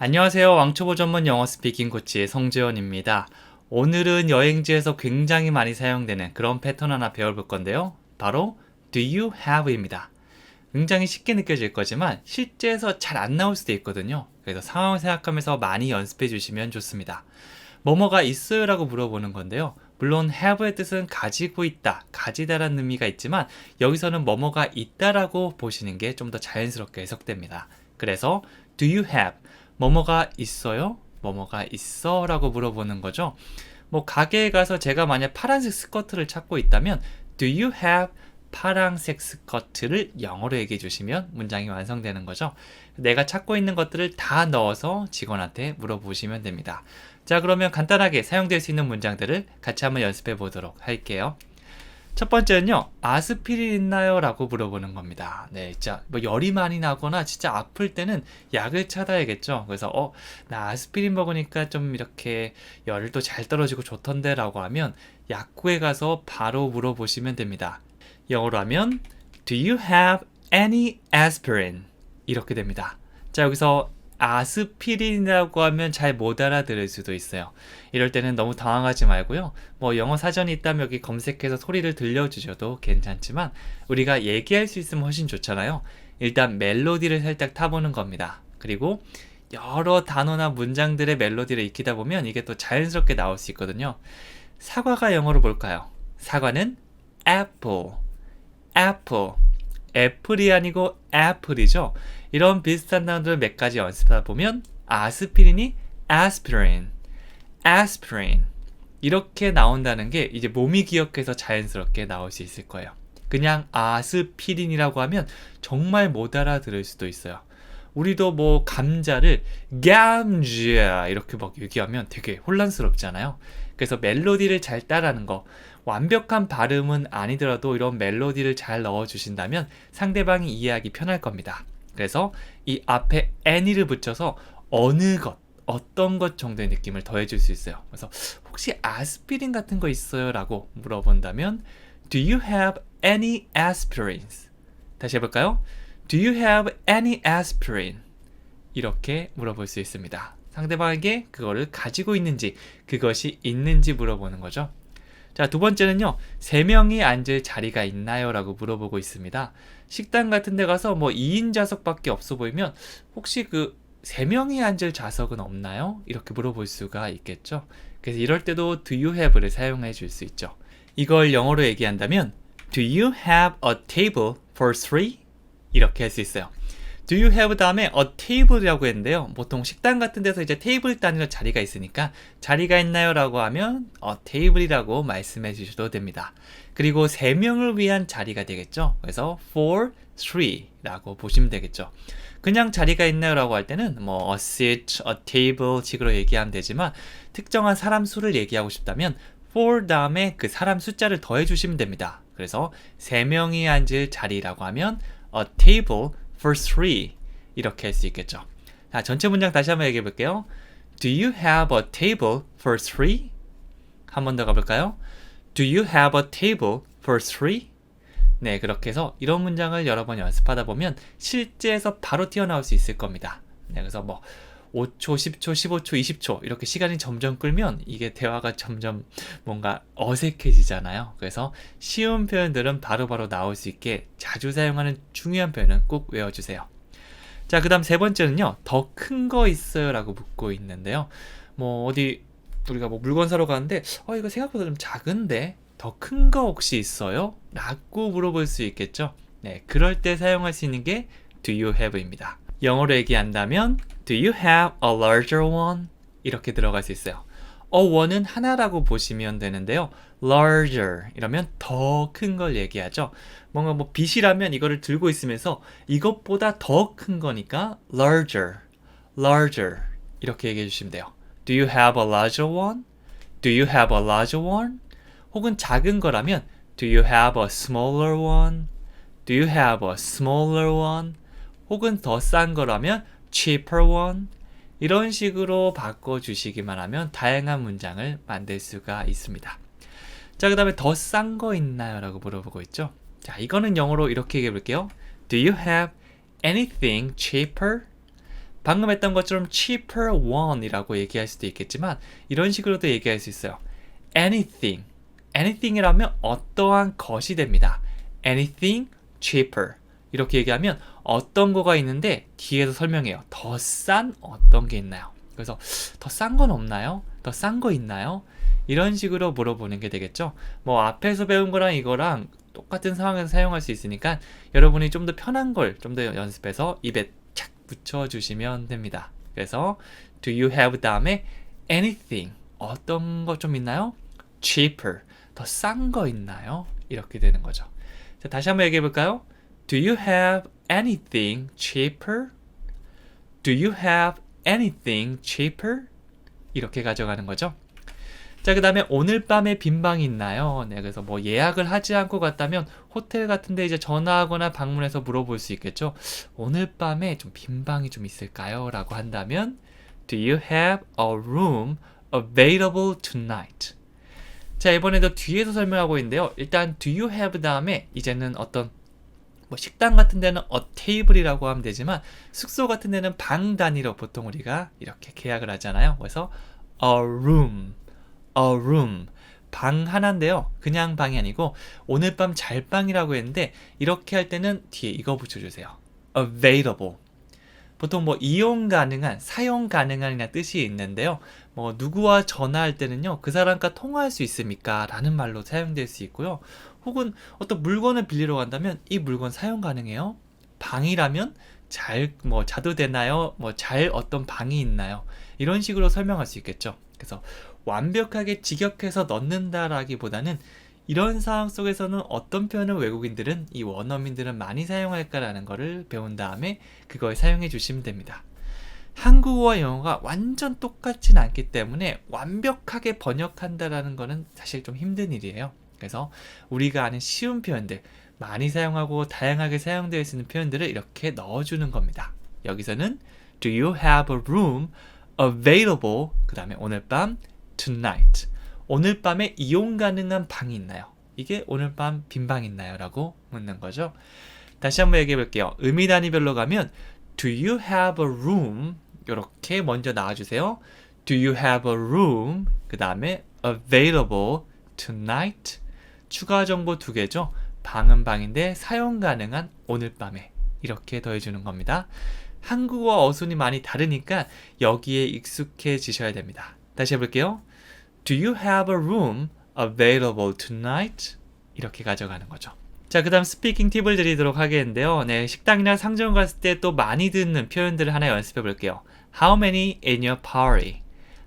안녕하세요. 왕초보 전문 영어 스피킹 코치의 성재원입니다. 오늘은 여행지에서 굉장히 많이 사용되는 그런 패턴 하나 배워볼 건데요. 바로 do you have입니다. 굉장히 쉽게 느껴질 거지만 실제에서 잘 안 나올 수도 있거든요. 그래서 상황을 생각하면서 많이 연습해 주시면 좋습니다. 뭐뭐가 있어요? 라고 물어보는 건데요. 물론 have의 뜻은 가지고 있다, 가지다라는 의미가 있지만 여기서는 뭐뭐가 있다라고 보시는 게 좀 더 자연스럽게 해석됩니다. 그래서 do you have 뭐뭐가 있어요? 뭐뭐가 있어? 라고 물어보는 거죠. 뭐 가게에 가서 제가 만약 파란색 스커트를 찾고 있다면 do you have 파란색 스커트를 영어로 얘기해 주시면 문장이 완성되는 거죠. 내가 찾고 있는 것들을 다 넣어서 직원한테 물어보시면 됩니다. 자, 그러면 간단하게 사용될 수 있는 문장들을 같이 한번 연습해 보도록 할게요. 첫 번째는요, 아스피린 있나요? 라고 물어보는 겁니다. 네, 진짜 뭐 열이 많이 나거나 진짜 아플 때는 약을 찾아야겠죠. 그래서, 어, 나 아스피린 먹으니까 좀 이렇게 열도 잘 떨어지고 좋던데 라고 하면 약국에 가서 바로 물어보시면 됩니다. 영어로 하면, Do you have any aspirin? 이렇게 됩니다. 자, 여기서 아스피린이라고 하면 잘 못 알아들을 수도 있어요. 이럴 때는 너무 당황하지 말고요. 뭐 영어 사전이 있다면 여기 검색해서 소리를 들려주셔도 괜찮지만 우리가 얘기할 수 있으면 훨씬 좋잖아요. 일단 멜로디를 살짝 타보는 겁니다. 그리고 여러 단어나 문장들의 멜로디를 익히다 보면 이게 또 자연스럽게 나올 수 있거든요. 사과가 영어로 볼까요? 사과는 apple, apple. 애플이 아니고 애플이죠. 이런 비슷한 단어들 몇 가지 연습하다 보면 아스피린이 aspirin, aspirin 이렇게 나온다는 게 이제 몸이 기억해서 자연스럽게 나올 수 있을 거예요. 그냥 아스피린이라고 하면 정말 못 알아들을 수도 있어요. 우리도 뭐 감자를 감자 이렇게 막 얘기하면 되게 혼란스럽잖아요. 그래서 멜로디를 잘 따라하는 거 완벽한 발음은 아니더라도 이런 멜로디를 잘 넣어 주신다면 상대방이 이해하기 편할 겁니다. 그래서 이 앞에 any를 붙여서 어느 것, 어떤 것 정도의 느낌을 더해줄 수 있어요. 그래서 혹시 아스피린 같은 거 있어요? 라고 물어본다면 Do you have any aspirins? 다시 해볼까요? Do you have any aspirin? 이렇게 물어볼 수 있습니다. 상대방에게 그거를 가지고 있는지, 그것이 있는지 물어보는 거죠. 자, 두 번째는요. 세 명이 앉을 자리가 있나요? 라고 물어보고 있습니다. 식당 같은 데 가서 뭐 2인 좌석밖에 없어 보이면 혹시 그 세 명이 앉을 좌석은 없나요? 이렇게 물어볼 수가 있겠죠. 그래서 이럴 때도 do you have를 사용해 줄 수 있죠. 이걸 영어로 얘기한다면 do you have a table for three? 이렇게 할 수 있어요. Do you have 다음에 a table이라고 했는데요. 보통 식당 같은 데서 이제 테이블 단위로 자리가 있으니까 자리가 있나요? 라고 하면 a table이라고 말씀해 주셔도 됩니다. 그리고 3명을 위한 자리가 되겠죠. 그래서 for three 라고 보시면 되겠죠. 그냥 자리가 있나요? 라고 할 때는 뭐 a seat, a table 식으로 얘기하면 되지만 특정한 사람 수를 얘기하고 싶다면 for 다음에 그 사람 숫자를 더해 주시면 됩니다. 그래서 3명이 앉을 자리라고 하면 a table for three 이렇게 할 수 있겠죠. 자, 전체 문장 다시 한번 얘기해 볼게요. Do you have a table for three? 한 번 더 가볼까요? Do you have a table for three? 네, 그렇게 해서 이런 문장을 여러 번 연습하다 보면 실제에서 바로 튀어나올 수 있을 겁니다. 네, 그래서 뭐 5초, 10초, 15초, 20초 이렇게 시간이 점점 끌면 이게 대화가 점점 뭔가 어색해지잖아요. 그래서 쉬운 표현들은 바로바로 바로 나올 수 있게 자주 사용하는 중요한 표현은 꼭 외워주세요. 자, 그 다음 세 번째는요. 더 큰 거 있어요? 라고 묻고 있는데요. 뭐 어디 우리가 뭐 물건 사러 가는데 어 이거 생각보다 좀 작은데 더 큰 거 혹시 있어요? 라고 물어볼 수 있겠죠. 네, 그럴 때 사용할 수 있는 게 do you have입니다. 영어로 얘기한다면 Do you have a larger one? 이렇게 들어갈 수 있어요. a one은 하나라고 보시면 되는데요. larger 이러면 더 큰 걸 얘기하죠. 뭔가 뭐 빛이라면 이거를 들고 있으면서 이것보다 더 큰 거니까 larger, larger 이렇게 얘기해 주시면 돼요. Do you have a larger one? Do you have a larger one? 혹은 작은 거라면 Do you have a smaller one? Do you have a smaller one? 혹은 더 싼 거라면 cheaper one 이런 식으로 바꿔 주시기만 하면 다양한 문장을 만들 수가 있습니다. 자, 그 다음에 더 싼 거 있나요? 라고 물어보고 있죠. 자, 이거는 영어로 이렇게 얘기해 볼게요. Do you have anything cheaper? 방금 했던 것처럼 cheaper one이라고 얘기할 수도 있겠지만 이런 식으로도 얘기할 수 있어요. anything. anything이라면 어떠한 것이 됩니다. anything cheaper. 이렇게 얘기하면 어떤 거가 있는데 뒤에서 설명해요. 더 싼 어떤 게 있나요? 그래서 더 싼 건 없나요? 더 싼 거 있나요? 이런 식으로 물어보는 게 되겠죠. 뭐 앞에서 배운 거랑 이거랑 똑같은 상황에서 사용할 수 있으니까 여러분이 좀 더 편한 걸 좀 더 연습해서 입에 착 붙여주시면 됩니다. 그래서 do you have 다음에 anything 어떤 거 좀 있나요? cheaper 더 싼 거 있나요? 이렇게 되는 거죠. 자, 다시 한번 얘기해 볼까요? Do you have anything cheaper? Do you have anything cheaper? 이렇게 가져가는 거죠. 자, 그 다음에 오늘 밤에 빈 방이 있나요? 네, 그래서 뭐 예약을 하지 않고 갔다면 호텔 같은데 이제 전화하거나 방문해서 물어볼 수 있겠죠. 오늘 밤에 좀 빈 방이 좀 있을까요? 라고 한다면 Do you have a room available tonight? 자, 이번에도 뒤에서 설명하고 있는데요. 일단 do you have 다음에 이제는 어떤 뭐 식당 같은 데는 a table이라고 하면 되지만 숙소 같은 데는 방 단위로 보통 우리가 이렇게 계약을 하잖아요. 그래서 a room, a room 방 하나인데요. 그냥 방이 아니고 오늘 밤 잘 방이라고 했는데 이렇게 할 때는 뒤에 이거 붙여주세요. available 보통 뭐 이용 가능한, 사용 가능한이나 뜻이 있는데요. 뭐 누구와 전화할 때는요. 그 사람과 통화할 수 있습니까? 라는 말로 사용될 수 있고요. 혹은 어떤 물건을 빌리러 간다면 이 물건 사용 가능해요? 방이라면 잘 뭐 자도 되나요? 뭐 잘 어떤 방이 있나요? 이런 식으로 설명할 수 있겠죠. 그래서 완벽하게 직역해서 넣는다라기보다는 이런 상황 속에서는 어떤 표현을 외국인들은 이 원어민들은 많이 사용할까라는 것을 배운 다음에 그걸 사용해 주시면 됩니다. 한국어와 영어가 완전 똑같진 않기 때문에 완벽하게 번역한다라는 것은 사실 좀 힘든 일이에요. 그래서 우리가 아는 쉬운 표현들, 많이 사용하고 다양하게 사용되어 있는 표현들을 이렇게 넣어주는 겁니다. 여기서는 Do you have a room available? 그 다음에 오늘 밤 tonight. 오늘 밤에 이용 가능한 방이 있나요? 이게 오늘 밤 빈방 있나요? 라고 묻는 거죠. 다시 한번 얘기해 볼게요. 의미 단위별로 가면 Do you have a room? 이렇게 먼저 나와주세요. Do you have a room? 그 다음에 available tonight. 추가 정보 두 개죠. 방은 방인데 사용 가능한 오늘 밤에 이렇게 더해주는 겁니다. 한국어 어순이 많이 다르니까 여기에 익숙해지셔야 됩니다. 다시 해볼게요. Do you have a room available tonight? 이렇게 가져가는 거죠. 자, 그 다음 스피킹 팁을 드리도록 하겠는데요. 네, 식당이나 상점 갔을 때 또 많이 듣는 표현들을 하나 연습해 볼게요. How many in your party?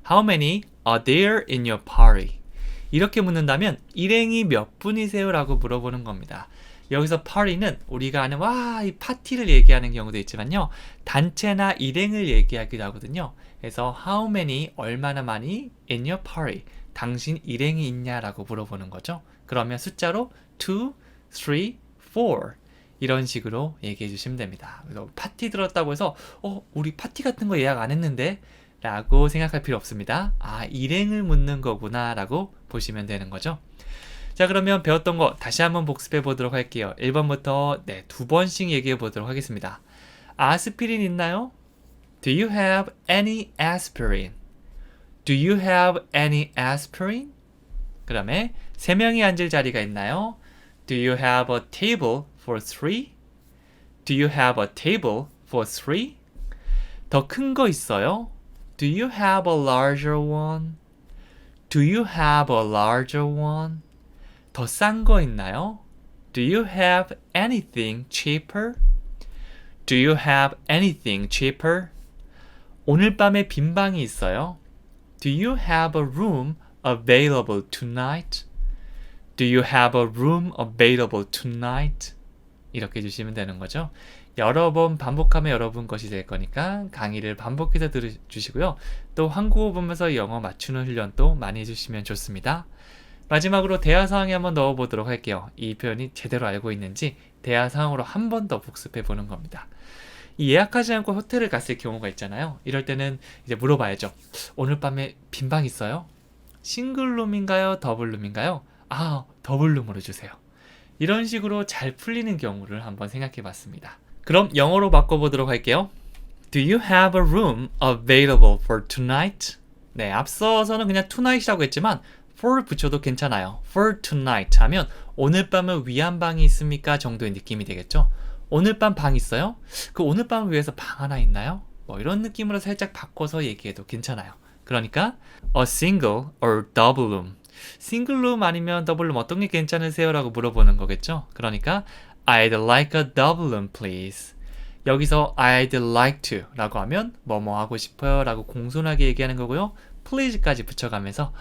How many are there in your party? 이렇게 묻는다면 일행이 몇 분이세요? 라고 물어보는 겁니다. 여기서 party는 우리가 아는 와, 이 파티를 얘기하는 경우도 있지만요. 단체나 일행을 얘기하기도 하거든요. 그래서 how many 얼마나 많이 in your party 당신 일행이 있냐라고 물어보는 거죠. 그러면 숫자로 2, 3, 4 이런 식으로 얘기해 주시면 됩니다. 그래서 파티 들었다고 해서 어, 우리 파티 같은 거 예약 안 했는데 라고 생각할 필요 없습니다. 아, 일행을 묻는 거구나 라고 보시면 되는 거죠. 자, 그러면 배웠던 거 다시 한번 복습해 보도록 할게요. 1번부터 네, 두 번씩 얘기해 보도록 하겠습니다. 아스피린 있나요? Do you have any aspirin? Do you have any aspirin? 그 다음에 세 명이 앉을 자리가 있나요? Do you have a table for three? Do you have a table for three? 더 큰 거 있어요? Do you have a larger one? Do you have a larger one? 더 싼 거 있나요? Do you have anything cheaper? Do you have anything cheaper? 오늘 밤에 빈 방이 있어요? Do you have a room available tonight? Do you have a room available tonight? 이렇게 해주시면 되는 거죠. 여러 번 반복하면 여러분 것이 될 거니까 강의를 반복해서 들어주시고요. 또 한국어 보면서 영어 맞추는 훈련도 많이 해주시면 좋습니다. 마지막으로 대화 상황에 한번 넣어보도록 할게요. 이 표현이 제대로 알고 있는지 대화 상황으로 한 번 더 복습해 보는 겁니다. 이 예약하지 않고 호텔을 갔을 경우가 있잖아요. 이럴 때는 이제 물어봐야죠. 오늘 밤에 빈방 있어요? 싱글룸인가요? 더블룸인가요? 아, 더블룸으로 주세요. 이런 식으로 잘 풀리는 경우를 한번 생각해 봤습니다. 그럼 영어로 바꿔보도록 할게요. Do you have a room available for tonight? 네, 앞서서는 그냥 tonight이라고 했지만 for 붙여도 괜찮아요. for tonight 하면 오늘 밤은 위한 방이 있습니까? 정도의 느낌이 되겠죠. 오늘 밤 방 있어요? 그 오늘 밤을 위해서 방 하나 있나요? 뭐 이런 느낌으로 살짝 바꿔서 얘기해도 괜찮아요. 그러니까 a single or double room. 싱글 룸 아니면 더블 룸 어떤 게 괜찮으세요? 라고 물어보는 거겠죠. 그러니까 I'd like a double room please. 여기서 I'd like to 라고 하면 뭐뭐 하고 싶어요 라고 공손하게 얘기하는 거고요. please까지 붙여가면서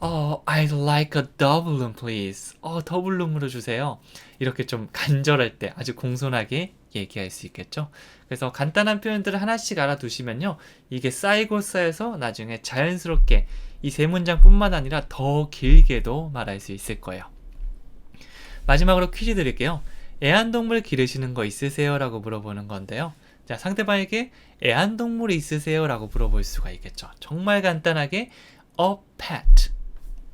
어, I'd like a double room please. 어, 더블 룸으로 주세요. 이렇게 좀 간절할 때 아주 공손하게 얘기할 수 있겠죠. 그래서 간단한 표현들을 하나씩 알아두시면요. 이게 쌓이고 쌓여서 나중에 자연스럽게 이 세 문장뿐만 아니라 더 길게도 말할 수 있을 거예요. 마지막으로 퀴즈 드릴게요. 애완동물 기르시는 거 있으세요? 라고 물어보는 건데요. 자, 상대방에게 애완동물이 있으세요? 라고 물어볼 수가 있겠죠. 정말 간단하게 a pet,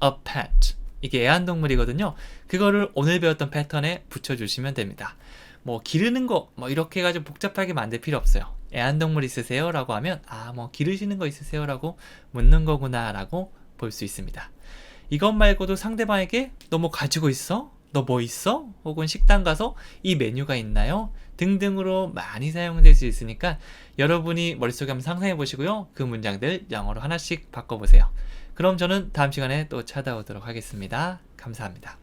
a pet. 이게 애완동물이거든요. 그거를 오늘 배웠던 패턴에 붙여주시면 됩니다. 뭐 기르는 거 뭐 이렇게 해가지고 복잡하게 만들 필요 없어요. 애완동물 있으세요? 라고 하면 아 뭐 기르시는 거 있으세요? 라고 묻는 거구나 라고 볼 수 있습니다. 이것 말고도 상대방에게 너 뭐 가지고 있어? 너 뭐 있어? 혹은 식당 가서 이 메뉴가 있나요? 등등으로 많이 사용될 수 있으니까 여러분이 머릿속에 한번 상상해 보시고요. 그 문장들 영어로 하나씩 바꿔보세요. 그럼 저는 다음 시간에 또 찾아오도록 하겠습니다. 감사합니다.